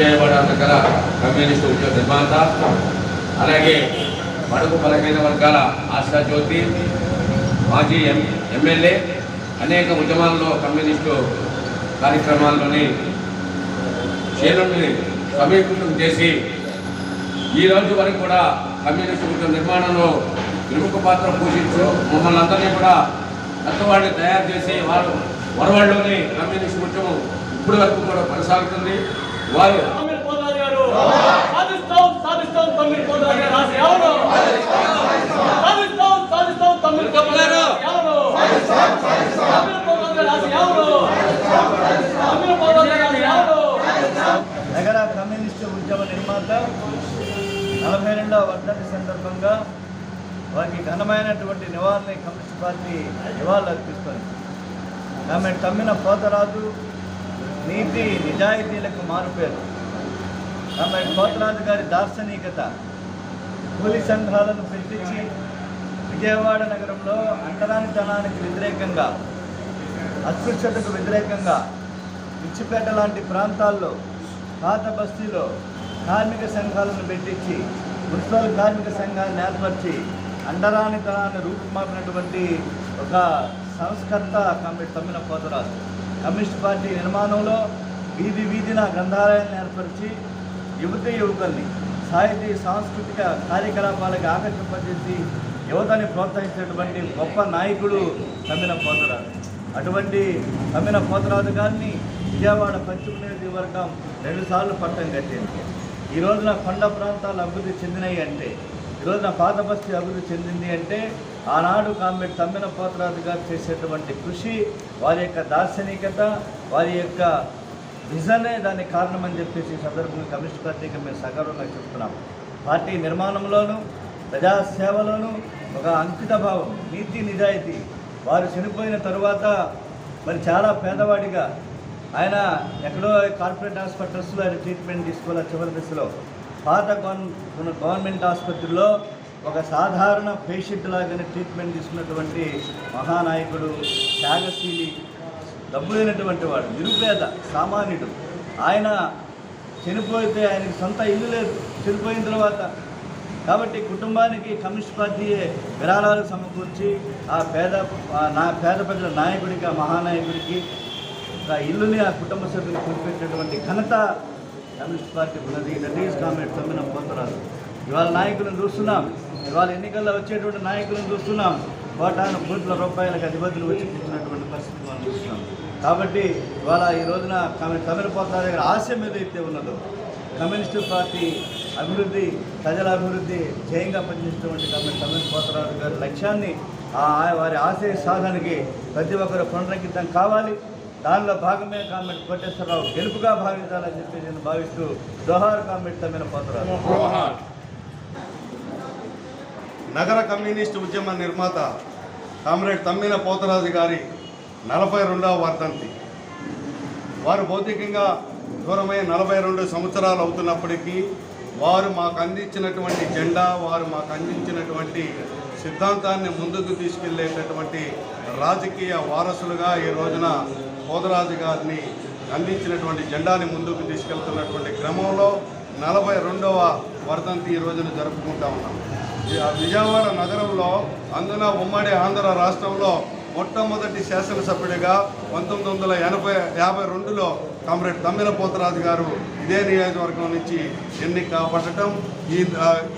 విజయవాడ నగర కమ్యూనిస్టు ఉద్యోగ నిర్మాత అలాగే మడుగు బలహీన వర్గాల ఆశాజ్యోతి మాజీ ఎం ఎమ్మెల్యే అనేక ఉద్యమాల్లో కమ్యూనిస్టు కార్యక్రమాల్లోని శ్రేణుల్ని సమీకృతం చేసి ఈ రోజు వరకు కూడా కమ్యూనిస్టు ఉద్యమ నిర్మాణంలో ప్రముఖ పాత్ర పోషించు మమ్మల్ని అందరినీ కూడా కొత్తవాడిని తయారు చేసి వారు వరవాళ్ళలోని కమ్యూనిస్ట్ ఉద్యమం ఇప్పటి వరకు కూడా కొనసాగుతుంది. వారు నగర కమ్యూనిస్టు ఉద్యమ నిర్మాత నలభై రెండవ వర్ధంతి సందర్భంగా వారికి ఘనమైనటువంటి నివాళులని కమ్యూనిస్ట్ పార్టీ నివాళులు అర్పిస్తుంది. ఆమె తమ్మిన పోతరాజు నీతి నిజాయితీలకు మారుపేరు. ఆమె పోతరాజు గారి దార్శనికత. కూలి సంఘాలను పిలిపించి విజయవాడ నగరంలో అంటరానితనానికి వ్యతిరేకంగా అస్పృశ్యతకు వ్యతిరేకంగా పిచ్చిపేట లాంటి ప్రాంతాల్లో పాత బస్తీలో కార్మిక సంఘాలను పెట్టించి మున్సిపల్ కార్మిక సంఘాన్ని ఏర్పరిచి అండరానితనాన్ని రూపుమాపినటువంటి ఒక సంస్కర్త communist Tammina Kotharaju. Communist party నిర్మాణంలో వీధి వీధిన గ్రంథాలయాన్ని ఏర్పరిచి యువతి యువకుల్ని సాహితీ సాంస్కృతిక కార్యకలాపాలకు ఆకర్షింపజేసి యువతని ప్రోత్సహించినటువంటి గొప్ప నాయకుడు తమ్మిన పోతరాజు. అటువంటి తమ్మిన పోతరాజు గారిని విజయవాడ పశ్చిమ నియోజకవర్గం రెండుసార్లు పట్టం కట్టింది. ఈ రోజున కొండ ప్రాంతాలు అభివృద్ధి చెందినాయి అంటే ఈరోజు నా పాత బస్తీ అభివృద్ధి చెందింది అంటే ఆనాడు కామెట్ తమ్మిన పోతరాజు గారు చేసేటువంటి కృషి వారి యొక్క దార్శనికత వారి యొక్క విజనే దానికి కారణమని చెప్పేసి ఈ సందర్భంగా కమ్యూనిస్ట్ పార్టీకి మేము సగర్వంగా చెప్తున్నాం. పార్టీ నిర్మాణంలోనూ ప్రజాసేవలోనూ ఒక అంకిత భావం నీతి నిజాయితీ. వారు చనిపోయిన తరువాత మరి చాలా పేదవాడిగా ఆయన ఎక్కడో కార్పొరేట్ హాస్పిటల్స్లో ఆయన ట్రీట్మెంట్ తీసుకోవాలి చివరి దశలో. పాత గవర్నమెంట్ ఆసుపత్రిలో ఒక సాధారణ పేషెంట్ లాగానే ట్రీట్మెంట్ తీసుకున్నటువంటి మహానాయకుడు త్యాగశీలి డబ్బు లేనటువంటి వాడు నిరుపేద సామాన్యుడు. ఆయన చనిపోతే ఆయనకి సొంత ఇల్లు లేదు చనిపోయిన తర్వాత. కాబట్టి కుటుంబానికి కమ్యూనిస్ట్ పార్టీయే విరాళాలు సమకూర్చి ఆ పేద నా పేద ప్రజల నాయకుడికి ఆ మహానాయకుడికి ఇల్లుని ఆ కుటుంబ సభ్యులు కొనిపెట్టినటువంటి ఘనత కమ్యూనిస్ట్ పార్టీ ఉన్నది. దట్ ఈస్ కామెంట్ తమ్మిన పోతున్నారు ఇవాళ నాయకులను చూస్తున్నాం. ఇవాళ ఎన్నికల్లో వచ్చేటువంటి నాయకులను చూస్తున్నాం. కోటాను కోట్ల రూపాయలకు అధిపతులు వచ్చి కూర్చున్నటువంటి పరిస్థితి మనం చూస్తున్నాం. కాబట్టి ఇవాళ ఈ రోజున తమిళ పోతున్న దగ్గర ఆశయం ఏదైతే ఉన్నదో కమ్యూనిస్టు పార్టీ అభివృద్ధి ప్రజల అభివృద్ధి జయంగా పనిచేసినటువంటి కమ్యూనిస్ట్ తమిళ పోతరాజు గారి లక్ష్యాన్ని ఆ వారి ఆశయ సాధనకి ప్రతి ఒక్కరు పునరంకితం కావాలి. దానిలో భాగమే కామెంట్ కోటేశ్వరరావు గెలుపుగా భావించాలని చెప్పి నేను భావిస్తూ దోహార్ కామెంట్ తమిళ పోతరాజు నగర కమ్యూనిస్ట్ ఉద్యమ నిర్మాత కామ్రేడ్ తమ్మిన పోతరాజు గారి నలభై రెండవ వర్ధంతి. వారు భౌతికంగా దూరమై నలభై రెండు సంవత్సరాలు అవుతున్నప్పటికీ వారు మాకు అందించినటువంటి జెండా వారు మాకు అందించినటువంటి సిద్ధాంతాన్ని ముందుకు తీసుకెళ్ళేటటువంటి రాజకీయ వారసులుగా ఈ రోజున పోదరాజు గారిని అందించినటువంటి జెండాని ముందుకు తీసుకెళ్తున్నటువంటి క్రమంలో నలభై రెండవ వర్ధంతి ఈ రోజున జరుపుకుంటా ఉన్నాం. విజయవాడ నగరంలో అందున ఉమ్మడి ఆంధ్ర రాష్ట్రంలో మొట్టమొదటి శాసనసభ్యుడిగా పంతొమ్మిది వందల ఎనభై యాభై రెండులో కామ్రేడ్ తమ్మిన పోతరాజు గారు ఇదే నియోజకవర్గం నుంచి ఎన్నిక పట్టడం. ఈ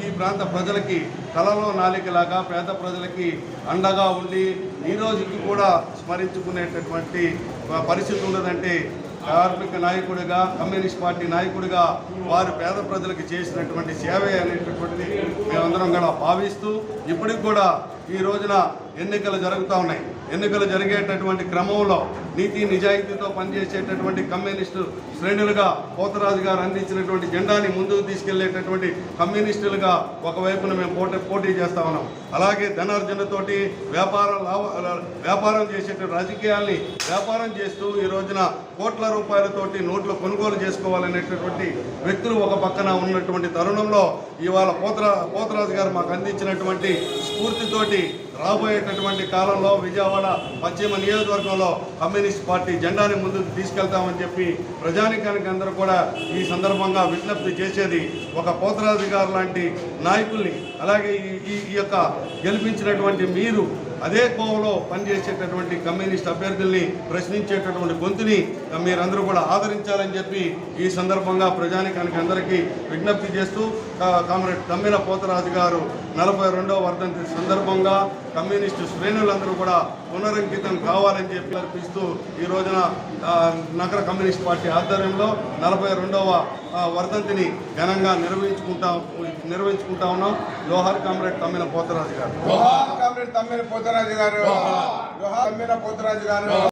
ఈ ప్రాంత ప్రజలకి కలలో నాలికలాగా పేద ప్రజలకి అండగా ఉండి ఈ రోజుకి కూడా స్మరించుకునేటటువంటి పరిస్థితి ఉన్నదంటే కార్మిక నాయకుడిగా కమ్యూనిస్ట్ పార్టీ నాయకుడిగా వారు పేద ప్రజలకు చేసినటువంటి సేవే అనేటటువంటిది మేమందరం కూడా భావిస్తూ ఇప్పటికి కూడా ఈ రోజున ఎన్నికలు జరుగుతూ ఉన్నాయి. ఎన్నికలు జరిగేటటువంటి క్రమంలో నీతి నిజాయితీతో పనిచేసేటటువంటి కమ్యూనిస్టు శ్రేణులుగా పోతరాజు గారు అందించినటువంటి జెండాని ముందుకు తీసుకెళ్ళేటటువంటి కమ్యూనిస్టులుగా ఒకవైపున మేము పోటీ పోటీ చేస్తా ఉన్నాం. అలాగే ధనార్జనతోటి వ్యాపార లాభ వ్యాపారం చేసేటువంటి రాజకీయాల్ని వ్యాపారం చేస్తూ ఈ రోజున కోట్ల రూపాయలతోటి నోట్లు కొనుగోలు చేసుకోవాలనేటటువంటి వ్యక్తులు ఒక పక్కన ఉన్నటువంటి తరుణంలో ఇవాళ పోతరా పోతరాజు గారు మాకు అందించినటువంటి స్ఫూర్తితోటి రాబోయేటటువంటి కాలంలో విజయవాడ పశ్చిమ నియోజకవర్గంలో కమ్యూనిస్ట్ పార్టీ జెండాని ముందుకు తీసుకెళ్తామని చెప్పి ప్రజానికానికి అందరూ కూడా ఈ సందర్భంగా విజ్ఞప్తి చేసేది ఒక పోతరాధికారు లాంటి నాయకుల్ని అలాగే ఈ- ఈ ఈ యొక్క గెలిపించినటువంటి మీరు అదే కోవలో పనిచేసేటటువంటి కమ్యూనిస్ట్ అభ్యర్థుల్ని ప్రశ్నించేటటువంటి గొంతుని మీరందరూ కూడా ఆదరించాలని చెప్పి ఈ సందర్భంగా ప్రజానికానికి అందరికీ విజ్ఞప్తి చేస్తూ కామ్రేడ్ తమ్మిన పోతరాజు గారు నలభై రెండవ వర్ధంతి సందర్భంగా కమ్యూనిస్టు శ్రేణులందరూ కూడా పునరంకితం కావాలని చెప్పి అర్పిస్తూ ఈ రోజున నగర కమ్యూనిస్ట్ పార్టీ ఆధ్వర్యంలో నలభై రెండవ వర్ధంతిని ఘనంగా నిర్వహించుకుంటా నిర్వహించుకుంటా ఉన్నాం. లోహార్ కామ్రేడ్ తమ్మిన పోతరాజు గారు. కామ్రేడ్ తమ్మిన పోతరాజు గారు. జోహార్ తమ్మిన పోతరాజు గారు.